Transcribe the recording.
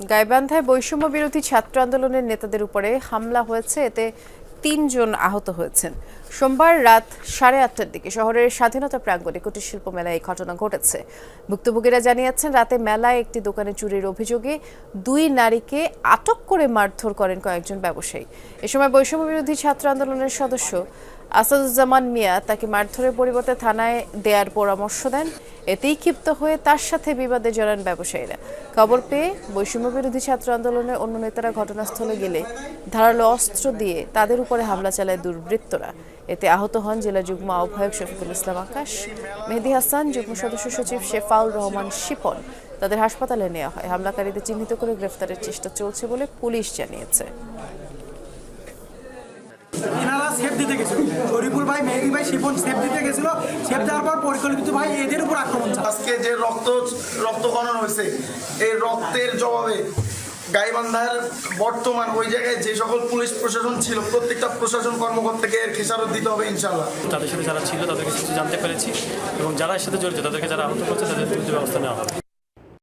গাইবান্ধায় বৈষম্য বিরোধী ছাত্র আন্দোলনের নেতাদের উপরে হামলা হয়েছে, এতে তিনজন আহত হয়েছেন। সোমবার রাত সাড়ে আটটার দিকে শহরের স্বাধীনতা প্রাঙ্গণে কুটির শিল্প মেলায় এই ঘটনা ঘটেছে। ভুক্তভোগীরা জানিয়েছেন, রাতে মেলায় একটি দোকানে চুরির অভিযোগে দুই নারীকে আটক করে মারধর করেন কয়েকজন ব্যবসায়ী। এ সময় বৈষম্য বিরোধী ছাত্র আন্দোলনের সদস্য আসাদুজ্জামান মিয়া তাকে মারধরের পরিবর্তে থানায় দেয়ার পরামর্শ দেন। এতেই ক্ষিপ্ত হয়ে তার সাথে বিবাদে জড়ান ব্যবসায়ীরা। খবর পেয়ে বৈষম্য বিরোধী ছাত্র আন্দোলনের অন্য নেতারা ঘটনাস্থলে গেলে ধারালো অস্ত্র দিয়ে তাদের উপরে হামলা চালায় দুর্বৃত্তরা। এতে আহত হন জেলা যুগ্ম আহ্বায়ক শফিকুল ইসলাম আকাশ, মেহেদি হাসান, যুগ্ম সদস্য সচিব শেফাউল রহমান শিপন। তাদের হাসপাতালে নেওয়া হয়। হামলাকারীদের চিহ্নিত করে গ্রেফতারের চেষ্টা চলছে বলে পুলিশ জানিয়েছে। দিতে গেছিল। শরীফুল ভাই মেহেদি ভাই শিপন সেফ দিতে গেছিল। সেফ দেওয়ার পর পরিকল্পিত ভাই এদের উপর আক্রমণ আজকে যে রক্ত রক্তকরণ হয়েছে এই রক্তের জবাবে গাইবান্ধার বর্তমান ওই জায়গায় যে সকল পুলিশ প্রশাসন ছিল প্রত্যেকটা প্রশাসন কর্মকর্তাকে এর খেসারত দিতে হবে ইনশাল্লাহ তাদের সাথে যারা ছিল তাদেরকে কিছু জানতে পেরেছি। এবং যারা এর সাথে জড়িত তাদেরকে যারা আহত করছে তাদের বিরুদ্ধে ব্যবস্থা নেওয়া হবে।